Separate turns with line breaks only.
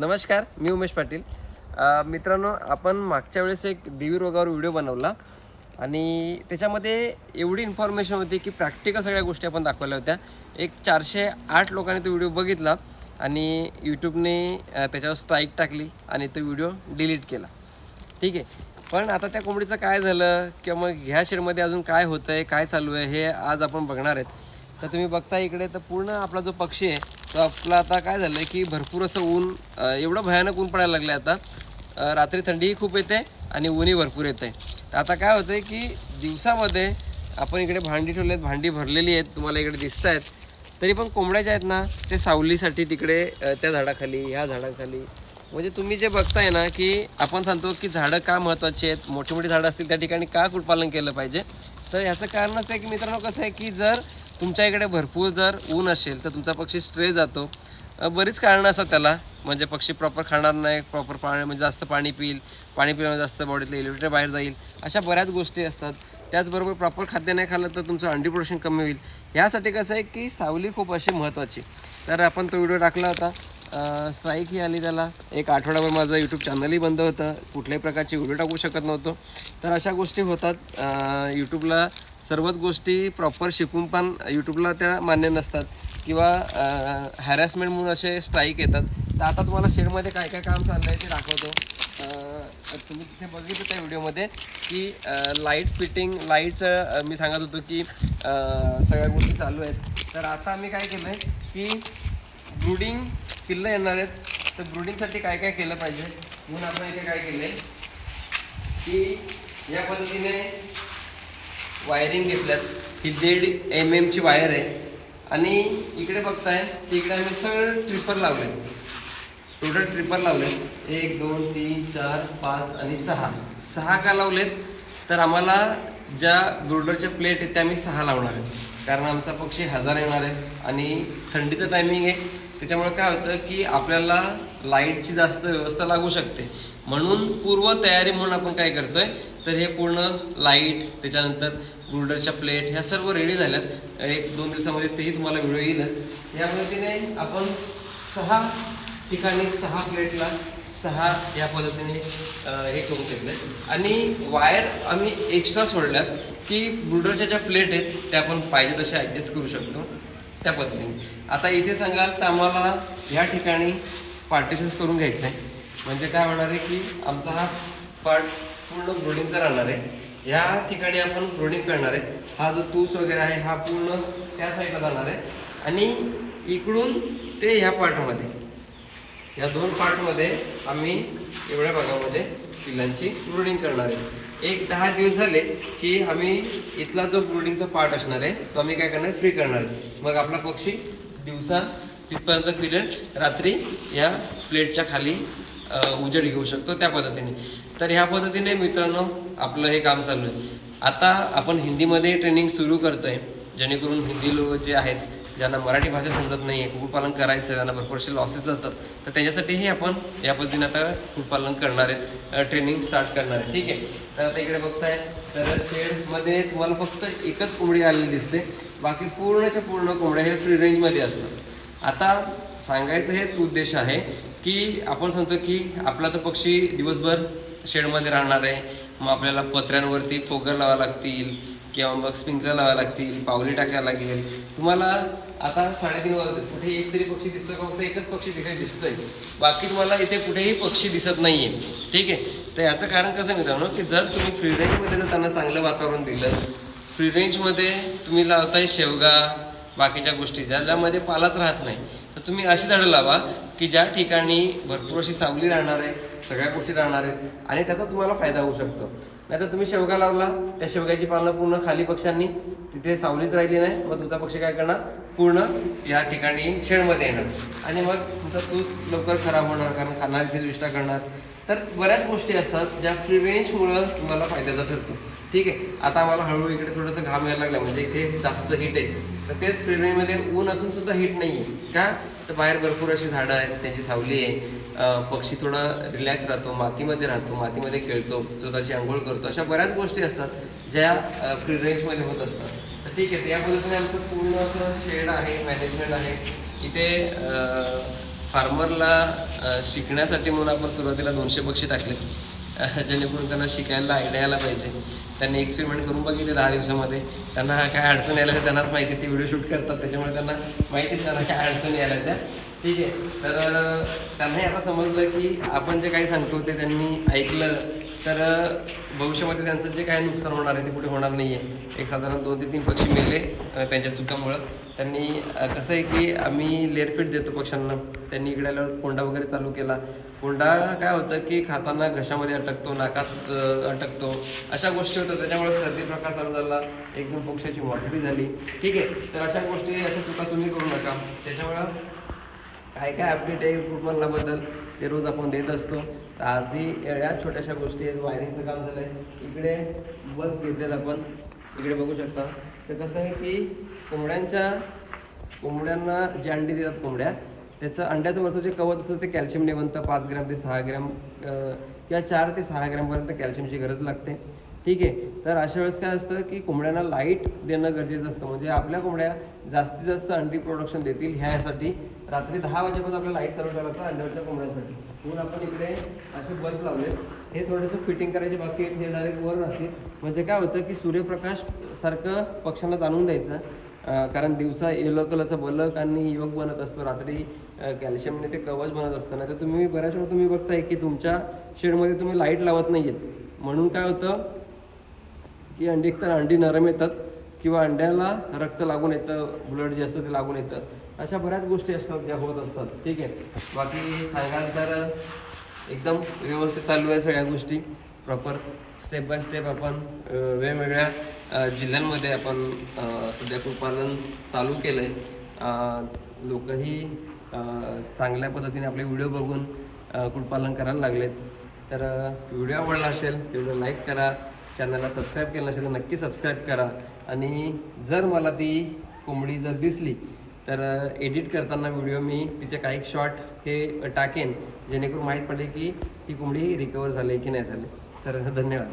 नमस्कार मी उमेश पाटील. मित्रांनो आपण मागच्या वेळेस एक देवी रोगावर व्हिडिओ बनवला आणि त्याच्यामध्ये एवढी इन्फॉर्मेशन होती की प्रॅक्टिकल सगळ्या गोष्टी आपण दाखवल्या होत्या. एक चारशे आठ लोकांनी तो व्हिडिओ बघितला आणि यूट्यूबने त्याच्यावर स्ट्राईक टाकली आणि तो व्हिडिओ डिलीट केला. ठीक आहे. पण आता त्या कोंबडीचं काय झालं किंवा मग ह्या शेडमध्ये अजून काय होतं आहे काय चालू आहे हे आज आपण बघणार आहेत. तर तुम्ही बघता इकडे तर पूर्ण आपला जो पक्षी आहे तो आपला आता काय झालं आहे की भरपूर असं ऊन एवढं भयानक ऊन पडायला लागलं आता. रात्री थंडीही खूप येते आणि ऊनही भरपूर येते. तर आता काय होतं आहे की दिवसामध्ये आपण इकडे भांडी ठेवली आहेत भांडी भरलेली आहेत तुम्हाला इकडे दिसत आहेत तरी पण कोंबड्या ज्या आहेत ना ते सावलीसाठी तिकडे त्या झाडाखाली ह्या झाडाखाली. म्हणजे तुम्ही जे बघताय ना की आपण सांगतो की झाडं का महत्त्वाची आहेत मोठी मोठी झाडं असतील त्या ठिकाणी का कुटपालन केलं पाहिजे? तर ह्याचं कारण असं आहे की मित्रांनो कसं आहे की जर तुमच्या इकडे भरपूर जर ऊन असेल तर तुमचा पक्षी स्ट्रे जातो. बरीच कारणं असतात त्याला. म्हणजे पक्षी प्रॉपर खाणार नाही प्रॉपर पाणी म्हणजे जास्त पाणी पिईल पाणी पिल्यामुळे जास्त बॉडीतलं इलेक्ट्रिक बाहेर जाईल. अशा बऱ्याच गोष्टी असतात. त्याचबरोबर प्रॉपर खाद्य नाही खाल्लं तर तुमचं अंडी प्रोडक्शन कमी होईल. ह्यासाठी कसं आहे की सावली खूप अशी महत्त्वाची तर आपण तो व्हिडिओ टाकला होता. स्ट्राईक ही आली त्याला. एक आठवडाभर माझं यूट्यूब चॅनलही बंद होतं. कुठल्याही प्रकारची व्हिडिओ टाकू शकत नव्हतो. तर अशा गोष्टी होतात. यूट्यूबला सर्वच गोष्टी प्रॉपर शिकून पण यूट्यूबला त्या मान्य नसतात. किंवा हॅरॅसमेंट म्हणून असे स्ट्राईक येतात. तर आता तुम्हाला शेडमध्ये काय काय काम चाललं आहे ते दाखवतो. तुम्ही तिथे बघितलं त्या व्हिडिओमध्ये की लाइट फिटिंग लाईटचं मी सांगत होतो की सगळ्या गोष्टी चालू आहेत. तर आता आम्ही काय केलं आहे की ब्रुडिंग किल्लं येणार आहेत. तर ब्रुडिंगसाठी काय काय केलं पाहिजे? म्हणून आपण इथे काय केलं आहे की या पद्धतीने वायरिंग घेतल्यात. ही दीड एम एमची वायर आहे. आणि इकडे बघताय तिकडे इकडे आम्ही सगळं ट्रिपर लावले. टोटल ट्रिपर लावले. एक दोन तीन चार पाच आणि सहा. सहा का लावलेत? तर आम्हाला ज्या ब्रुडरच्या प्लेट आहेत त्या आम्ही सहा लावणार आहेत. कारण आमचा पक्षी हजार येणार आहे. आणि थंडीचं टायमिंग आहे. त्याच्यामुळे काय होतं की आपल्याला लाईटची जास्त व्यवस्था लागू शकते. म्हणून पूर्व तयारी म्हणून आपण काय करतोय तर हे पूर्ण लाइट त्याच्यानंतर ब्रुडरच्या प्लेट ह्या सर्व रेडी झाल्यात. एक दोन दिवसामध्ये तेही तुम्हाला व्हिडिओ येईलच. या पद्धतीने आपण सहा ठिकाणी सहा प्लेटला सहा या पद्धतीने हे करून घेतलं आणि वायर आम्ही एक्स्ट्रा सोडल्यात की ब्रुडरच्या ज्या प्लेट आहेत त्या आपण पाहिजे तशा ॲडजस्ट करू शकतो. त्या पद्धतीने. आता इथे सांगाल तर आम्हाला या ठिकाणी पार्टिशन्स करून घ्यायचं आहे म्हणजे काय होणार आहे की आमचा हा पार्ट पूर्ण ब्रोडिंगचा राहणार आहे. या ठिकाणी आपण ब्रोडिंग करणार आहे. हा जो तूस वगैरे आहे हा पूर्ण त्या साईडला जाणार आहे. आणि इकडून ते ह्या पार्टमध्ये या दोन पार्टमध्ये आम्ही एवढ्या भागामध्ये पिल्लांची ब्रोडिंग करणार आहे. एक दहा दिवस झाले की आम्ही इथला जो ब्रुडिंगचा पार्ट असणार आहे तो आम्ही काय करणार? फ्री करणार आहे. मग आपला पक्षी दिवसा तिथपर्यंत फिरेल रात्री या प्लेटच्या खाली उजेड घेऊ शकतो त्या पद्धतीने. तर ह्या पद्धतीने मित्रांनो आपलं हे काम चालू आहे. आता आपण हिंदीमध्ये ट्रेनिंग सुरू करतोय. जेणेकरून हिंदी लोक जे आहेत ज्यांना मराठी भाषा समजत नाही आहे कुक्कुटपालन करायचं त्यांना भरपूरसे लॉसेस जातात तर त्याच्यासाठीही आपण या पद्धतीने आता कुक्कुटपालन करणार आहेत ट्रेनिंग स्टार्ट करणार आहे. ठीक आहे? तर आता इकडे बघताय तर शेडमध्ये तुम्हाला फक्त एकच कोंबडी आलेली दिसते बाकी पूर्णच्या पूर्ण कोंबड्या हे फ्री रेंजमध्ये असतात. आता सांगायचं हेच उद्देश आहे की आपण सांगतो की आपला तर पक्षी दिवसभर शेडमध्ये राहणार आहे मग आपल्याला पत्र्यांवरती फोगर लावा लागतील किंवा मग स्प्रिंकलर लावा लागतील पावली टाकायला लागेल. तुम्हाला आता साडेतीन वाजले. कुठे एक तरी पक्षी दिसतोय का? फक्त एकच पक्षी तिथे दिसतोय. बाकी तुम्हाला इथे कुठेही पक्षी दिसत नाहीये. ठीक आहे? तर याचं कारण कसं मित्रांनो की जर तुम्ही फ्री रेंजमध्ये जर त्यांना चांगलं वातावरण दिलं फ्री रेंजमध्ये तुम्ही लावताय शेवगा बाकीच्या गोष्टी ज्याच्यामध्ये पालाच राहत नाही तर तुम्ही अशी झाडं लावा की ज्या ठिकाणी भरपूर अशी सावली राहणार आहे सगळ्या गोष्टी राहणार आहेत आणि त्याचा तुम्हाला फायदा होऊ शकतो. नाहीतर तुम्ही शेवगा लावला त्या शेवग्याची पानं पूर्ण खाली पक्ष्यांनी तिथे सावलीच राहिली नाही. मग तुमचा पक्षी काय करणार? पूर्ण या ठिकाणी शेडमध्ये येणार. आणि मग तुमचा तूस लवकर खराब होणार कारण खाणार इथे विष्टा करणार. तर बऱ्याच गोष्टी असतात ज्या फ्री रेंजमुळं तुम्हाला फायद्याचा ठरतो. ठीक आहे? आता आम्हाला हळूहळू इकडे थोडंसं घाम यायला लागला म्हणजे इथे जास्त हीट आहे. तर तेच फ्री रेंजमध्ये ऊन असून सुद्धा हीट नाही आहे का? तर बाहेर भरपूर अशी झाडं आहेत त्यांची सावली आहे. पक्षी थोडा रिलॅक्स राहतो मातीमध्ये राहतो मातीमध्ये खेळतो स्वतःची आंघोळ करतो अशा बऱ्याच गोष्टी असतात ज्या फ्री रेंजमध्ये होत असतात. तर ठीक आहे त्या पद्धतीने आमचं पूर्ण असं शेड आहे मॅनेजमेंट आहे. इथे फार्मरला शिकण्यासाठी म्हणून आपण सुरुवातीला दोनशे पक्षी टाकले जेणेकरून त्यांना शिकायला आयडिया यायला पाहिजे. त्यांनी एक्सपेरिमेंट करून बघितले दहा दिवसामध्ये. त्यांना काय अडचण यायला तर त्यांनाच माहिती आहे. ते व्हिडिओ शूट करतात त्याच्यामुळे त्यांना माहितीच त्यांना काय अडचण यायला त्या ठीक आहे. तर त्यांनाही आता समजलं की आपण जे काही सांगतो ते त्यांनी ऐकलं तर भविष्यामध्ये त्यांचं जे काही नुकसान होणार आहे ते कुठे होणार नाही आहे एक साधारण दोन ते तीन पक्षी मेले त्यांच्या चुकामुळं. त्यांनी कसं आहे की आम्ही लेरफीट देतो पक्ष्यांना. त्यांनी इकडे आल्यावर कोंडा वगैरे चालू केला. कोंडा काय होतं की खाताना घशामध्ये अटकतो नाकात अटकतो. अशा गोष्टी तर त्याच्यामुळे सर्दी प्रकार चालू झाला. एकदम पक्ष्याची मॉर्टिटी झाली. ठीक आहे तर अशा गोष्टी अशा चुका तुम्ही करू नका. त्याच्यामुळं काय काय अपडेट आहे फुटबॉलबद्दल ते रोज आपण देत असतो. तर आधी या छोट्याशा गोष्टी आहेत. वायरिंगचं काम झालं आहे इकडे बल्ब घेतलेत आपण. इकडे बघू शकता. तर कसं आहे की कोंबड्यांच्या कोंबड्यांना जे अंडी देतात कोंबड्या त्याचं अंड्याचं वरचं जे कवच असतं ते कॅल्शियमने बनतं पाच ग्रॅम ते सहा ग्रॅम किंवा चार ते सहा ग्रॅमपर्यंत कॅल्शियमची गरज लागते. ठीक आहे. तर अशा वेळेस काय असतं की कोंबड्यांना लाइट देणं गरजेचं असतं. म्हणजे आपल्या कोंबड्या जास्तीत जास्त अंडी प्रोडक्शन देतील ह्यासाठी. रात्री दहा वाजेपर्यंत आपल्याला लाइट चालू ठेवायला लागतं अंड्यावरच्या कोंबड्यांसाठी. म्हणून आपण इकडे असे बल्ब लावले हे थोडंसं फिटिंग करायचे बाकी हे डायरेक्ट वर असते म्हणजे काय होतं की सूर्यप्रकाश सारखं पक्ष्यांना जाणून द्यायचं. कारण दिवसा येलो कलरचा बलक आणि योग बनत असतो. रात्री कॅल्शियमने ते कवच बनत असतं. नाही तर तुम्ही बऱ्याच वेळा तुम्ही बघताय की तुमच्या शेडमध्ये तुम्ही लाइट लावत नाही आहेत म्हणून काय होतं की अंडी एकतर अंडी नरम येतात किंवा अंड्याला रक्त लागून येतं ब्लड जे असतं ते लागून येतं. अशा बऱ्याच गोष्टी असतात ज्या होत असतात. ठीक आहे. बाकी सांगाल तर एकदम व्यवस्थित चालू आहे सगळ्या गोष्टी. प्रॉपर स्टेप बाय स्टेप आपण वेगवेगळ्या जिल्ह्यांमध्ये आपण सध्या कुक्कुटपालन चालू केलं आहे लोकही चांगल्या पद्धतीने आपले व्हिडिओ बघून अं, करायला लागलेत. तर व्हिडिओ आवडला असेल तेवढं लाईक करा. चॅनलला सबस्क्राईब केलं नसेल तर नक्की सबस्क्राईब करा. आणि जर मला ती कोंबडी जर दिसली तर एडिट करताना व्हिडिओ मी तिचे काही शॉर्ट हे टाकेन जेणेकरून माहीत पडेल की ती कोंबडी रिकवर झाली की नाही झाली. तर धन्यवाद.